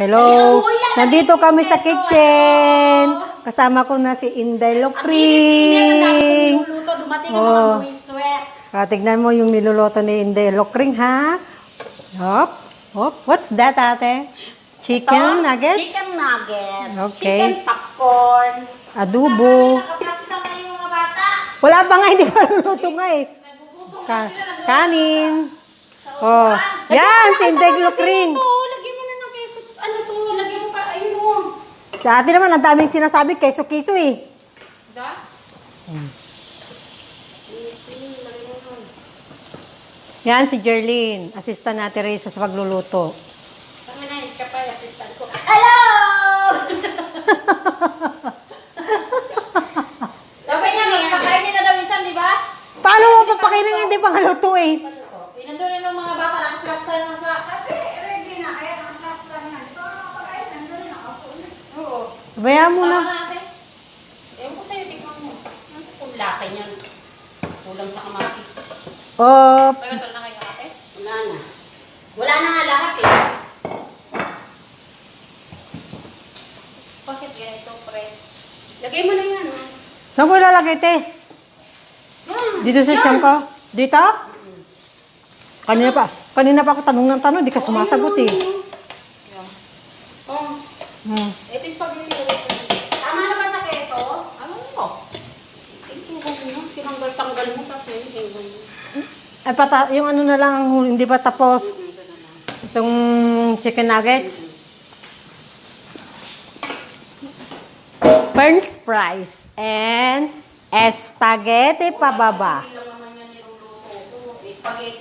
Hello. Nandito kami sa kitchen. Kasama ko na si Inday Lokring. Oh. Ah, tignan mo yung niluluto ni Inday Lokring, ha? Hop. Hop. What's that, ate? Chicken nuggets? Chicken nuggets. Okay. Chicken popcorn. Adobo. Wala pa nga, hindi pa luluto nga eh. Ka- kanin. Oh. Yan, si Inday Lokring. Ito, lagyan mo na ng keso. Ano to? Lagyan mo pa. Ayun mo. Sa atin naman, ang daming sinasabi, keso-keso eh. Da? Yan, si Jerlyn. Assistant natin Reza sa pagluluto. Kami na yung kapay assistant ko. Hello! Sabi niya, magpakain niya na daw minsan, di ba? Paano mo papakainin hindi pa nga luto eh? Pinandoon ng mga bata, nakaklapsa na sa... ready na, kaya ang class lang yan. Ito ang makapagay, nandun na ako. Oo. Bayaan mo na. Ewan ko sa'yo, tignan mo. Ano kung lasa niyan? Kulang sa kamatis. Oh, Pero na kayo ate? Wala na. Wala na nga lahat eh. Bakit ganito, pre? Lagay mo na yan. ah. saan ko ilalagay, te? Yan. Dito sa Yan. tiyan ko? Dito? Kanina pa. Kanina pa ako tanong ng tanong, di ka sumasagot eh. Yan. Oh, Hmm. ito yung spaghetti ulit. Tama na ba sa keso? Ano mo? Ito ko mo. Tinanggal-tanggal mo kasi. Mo. Ay, pata, yung ano na lang, hindi pa tapos. Ito. Itong chicken nuggets. French fries and spaghetti pababa. Eh.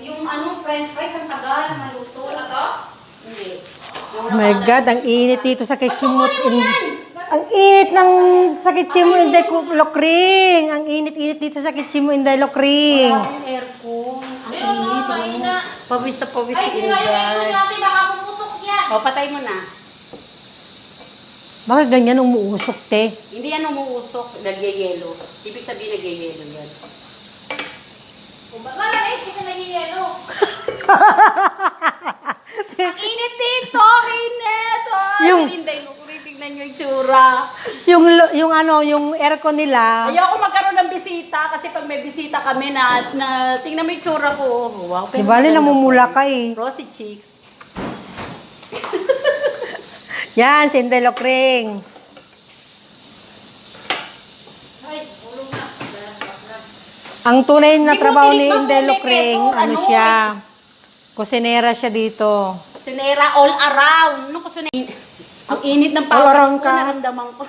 Yung ano, french fries, ang tagal maluto. Wala to? Hindi. Oh my God, ang init dito sa kitchen mo. In- ang init ng sa kitchen mo, Inday Lokring. Ang init-init dito sa kitchen mo, Inday Lokring. Wala yung aircon. Ang init. ano. Pawis na pawis si Inday. natin, baka pumutok yan. O, patay mo na. Bakit ganyan umuusok, te? Hindi yan umuusok. Nagyayelo. Ibig sabihin nagyayelo yan. Kung ba malamig, kasi nagigelo. Ang init dito! Init! Oh, Yung- Inday mo. Tignan nyo yung tsura. Yung, lo- yung ano, yung aircon nila, Ayoko magkaroon ng bisita kasi pag may bisita kami na, na tingnan mo yung tsura ko. Wow, di ba namumula ka eh. Rosy cheeks. Yan, si Inday Lokring. Ay, ulo na. Ang tunay na Hindi mo trabaho ni tinikman Inday kung may Lokring, keso, ano ano, siya, kusinera siya dito. Sinera all around. Ano ko sinera? Ang init ng pawas around ko, ka? naramdaman ko.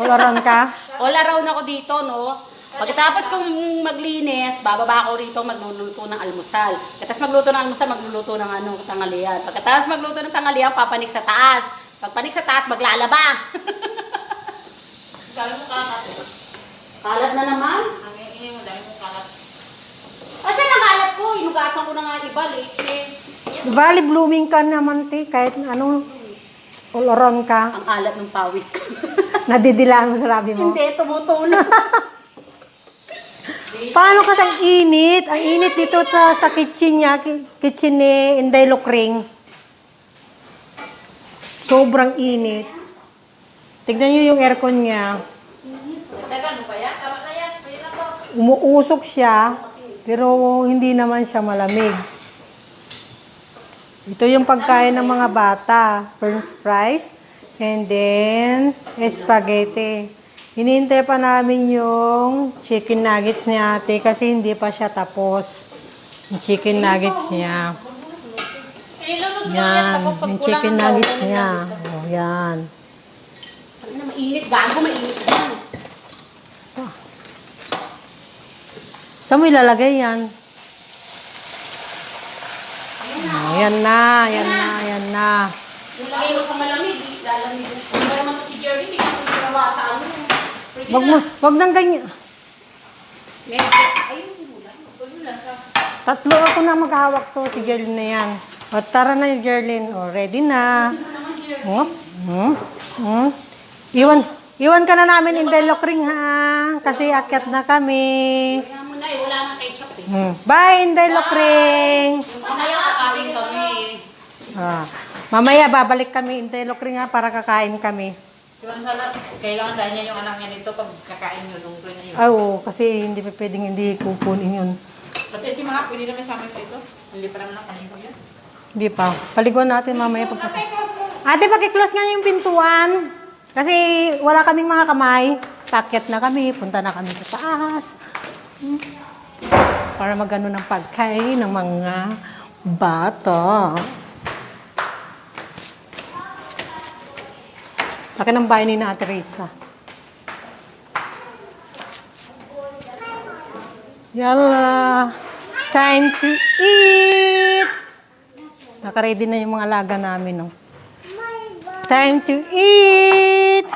Wala ka? all around ako dito, no? Pagkatapos kong maglinis, bababa ako rito magluluto ng almusal. Pagkatapos magluto ng almusal, magluluto ng ano, tanghalian. Pagkatapos magluto ng tanghalian, papanik sa taas. Pagpanik sa taas, maglalaba. Dami mo kalat eh. Kalat na naman? Ang ini mo, dami mo kalat. Asa na kalat ko? Inugasan ko na nga iba. Di bali, blooming ka naman, te, kahit ano, around ka. Ang alat ng pawis ko. Nadidilaan mo sa labi mo. Hindi, tumutulo. Paano kasi ang init? Ang init dito sa, sa kitchen niya, ki- kitchen ni Inday Lokring. Sobrang init. Tignan niyo yung aircon niya. Ano. Umuusok siya, pero hindi naman siya malamig. Ito yung pagkain ng mga bata. French fries, and then spaghetti. Hinihintay pa namin yung chicken nuggets ni ate kasi hindi pa siya tapos. Yung chicken nuggets niya. Yan. Yung chicken nuggets niya. kulang Oh, yan. Sabi na mainit. Gago, mainit. Saan mo ilalagay yan? Oh, yan na, yan na, yan na. Nilagay mo sa malamig. Lalamig. Ba naman si Jerry? Hindi ka ginawa sa ano. Wag na. mo, wag nang ganyan. Wala. Wala. Tatlo ako na maghawak to, si Jerlyn na yan. O, tara na, Jerlyn. O, ready na. O, hmm, hmm. Iwan, iwan ka na namin in the ring, ha? Kasi akyat na kami. Kaya mo na eh. Wala nang ketchup eh. Hmm. Bye, in the ring. Ah, Mamaya babalik kami Interlock ring nga para kakain kami. Kailangan sana, kailangan dahil niya yung anak niya nito pag kakain nyo nung na yun. Ay, oo, kasi hindi pa pwedeng hindi kukunin yun. Pati si mga pwede naman sa amin ito. Hindi pa naman ang kanin ko yan. Hindi pa. Paliguan natin mamaya. Pag... Ate, pag-close nga yung pintuan. Kasi wala kaming mga kamay. Paket na kami. Punta na kami sa taas. Hmm. Para magano ng pagkain ng mga bata. Laki ng bahay ni na Teresa. Yalla! Time to eat! Nakaready na yung mga laga namin, no? Time to eat!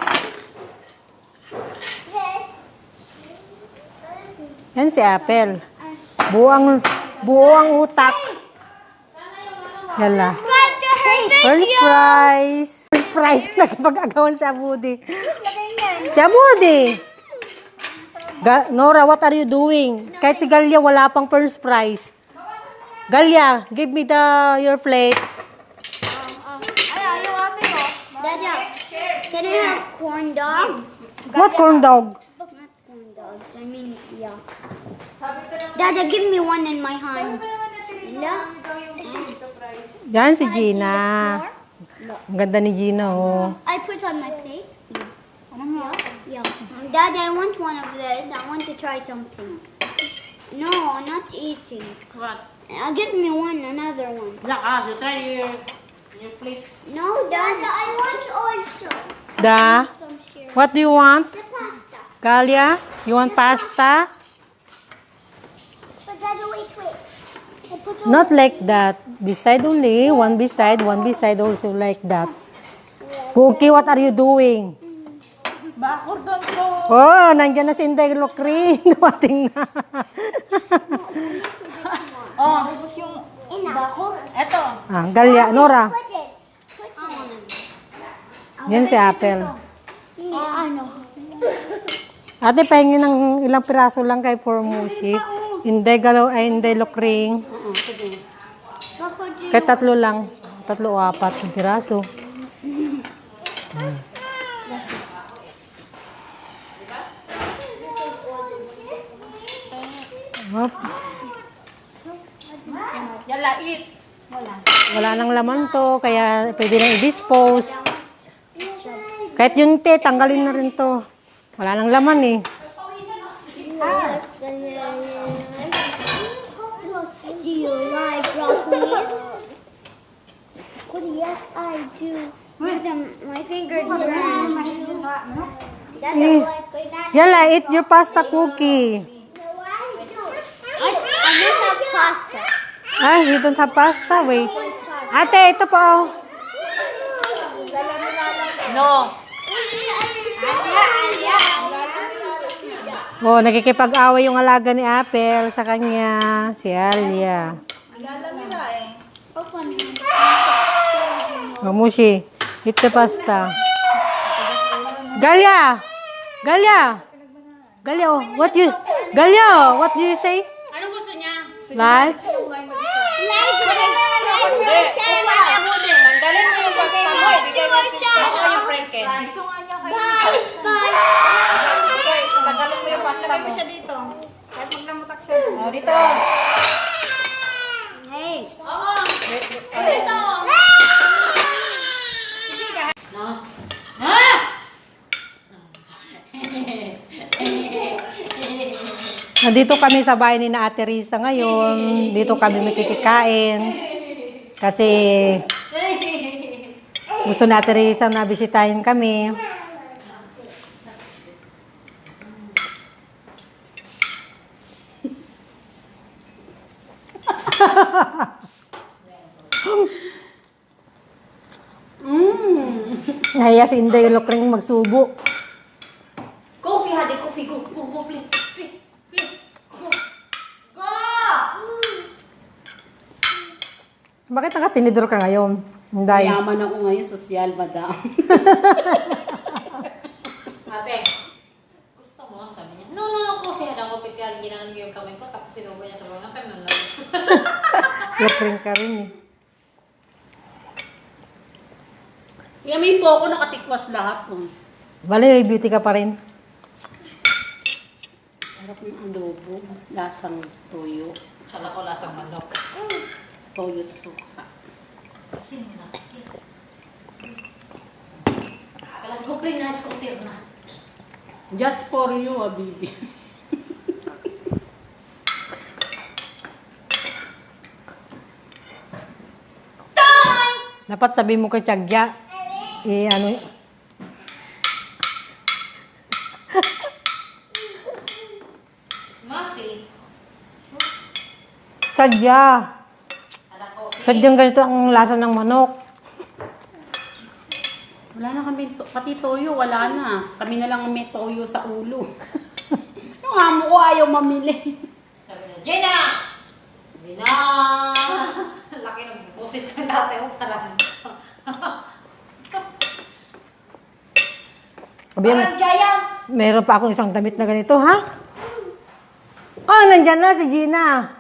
Yan si Apple. Buang, buang utak. Yala. First prize. First prize. Nagpag-agawan si Abudi. Si Abudi. Ga- Nora, what are you doing? Kahit si Galia, wala pang first prize. Galia, give me the your plate. Dada, can I have corn dogs? What corn dog? Not corn dogs, I mean, yeah. Dada, give me one in my hand. Yeah. Yan si Gina. Ang ganda ni Gina, oh. I put on my plate. Yeah. yeah. Dad, I want one of this. I want to try something. No, not eating. What? Uh, give me one, another one. Zach, ah, you try your, your plate. No, Dad, I want oyster. Da, Some what do you want? The pasta. Galia, you want pasta? Not like that. Beside only, one beside, one beside also like that. Cookie, what are you doing? Bakor doon ko. Oh, nandiyan na si Inday Lokrin. Dumating na. Oh, tapos yung bakor. Eto. ah, Galia, Nora. Yan si Apple. Oh, ano? Ate, pahingin ng ilang piraso lang kay Formushi. Inday Galaw, ay Inday Lokring. Sige. Kaya tatlo lang. Tatlo o apat yung piraso. Hop. Yala, eat. Wala nang laman to, kaya pwede nang i-dispose. Kahit yung te, tanggalin na rin to. Wala nang laman eh. Do you like broccoli? Yes, I do. My finger burned. Dada, Eh. like Yala, eat your pasta cookie. I, I don't have pasta. Ah, you don't have pasta? Wait. Ate, ito po. oh. No. Oh, nakikipag-away yung alaga ni Apple sa kanya. Si Alia. Open. Oh, Mushi, eat the pasta. Galia! Galia! Galia, oh, what you... Galia, oh, what do you say? Anong gusto niya? Like? Tanggalin mo yung pasta mo. Ibigay mo Baka yung franken. Ibigay, tanggalin mo yung pasta mo. siya dito. Kahit maglamutak siya. Oh, dito. Hey. Dito. No. Ah! Nandito kami sa bahay ni na Ate Risa ngayon. Dito kami makikikain. Kasi gusto ni Ate Risa na bisitahin kami. Nahiya si Inday Lokring magsubo. Coffee, hadi coffee. Go, go, please. Go. Go! Bakit nakatinidor ka ngayon? Inday. Yaman ako ngayon, social, madam. Ate, gusto mo? Sabi niya, no, no, no, coffee. Hada ko, pigyan, ginanong yung kamay ko, tapos sinubo niya sa mga kanan. Lokring ka rin eh. Yamin po ako, nakatikwas lahat. Oh. Bali, may beauty ka pa rin. Sarap ng adobo. Lasang tuyo. Sala ko lasang manok. Toyo suka. Kalas ko play na scooter na. Just for you, baby. Dapat sabi mo kay Chagya, eh ano, Muffy. Chagya. Sadyang ganito ang lasa ng manok. Wala na kami, to- pati toyo, wala na. Kami na lang may toyo sa ulo. Yung amo ko ayaw mamili. Sabi na, Jenna! Jenna! Laki ng boses ng dati mo parang. Sabi Parang Jaya! meron pa akong isang damit na ganito, ha? Oh, nandyan na si Gina.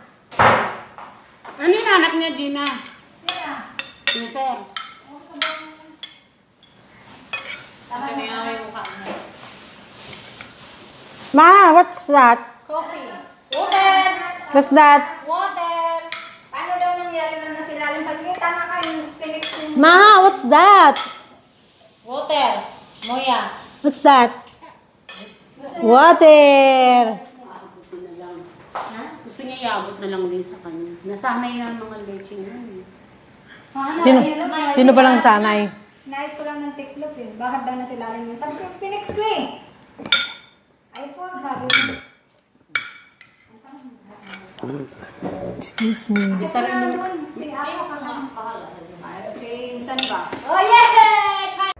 Ano yung anak niya, Gina? Sino, sir? Sabi niya may mukha niya. Ma, what's that? Coffee. Water! What's that? Water! Paano daw nangyari na nasilalim? Sabi niya, tama ka yung Felix yung... Ma, what's that? Water! Moya! What's that? Water. Na? Gusto niya iabot na lang din sa kanya. Nasanay na ang mga leche niya. eh. Sino, sino pa lang sanay? Nais ko lang ng tiklop yun. Bakit daw nasilalim yun? Sabi ko, Phoenix ko eh. iPhone, sabi ko. Excuse me. Isa rin yung... Si ako ka lang. Si San ba? Oh, yay!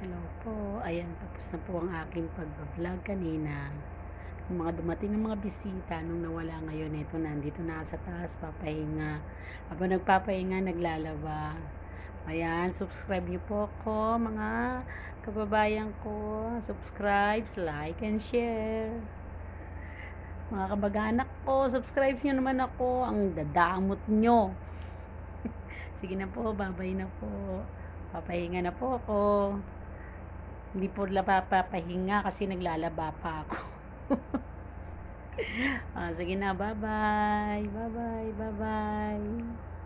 Hello po. Ayan, tapos na po ang aking pag-vlog kanina. Yung mga dumating ng mga bisita nung nawala ngayon, ito nandito na sa taas, papahinga. Habang nagpapahinga, naglalaba. Ayan, subscribe niyo po ako, mga kababayan ko. Subscribe, like, and share. Mga kabag-anak ko, subscribe niyo naman ako. Ang dadamot nyo. Sige na po, babay na po. Papahinga na po ako. Hindi po papahinga kasi naglalaba pa ako. ah, sige na, bye-bye. Bye-bye, bye-bye.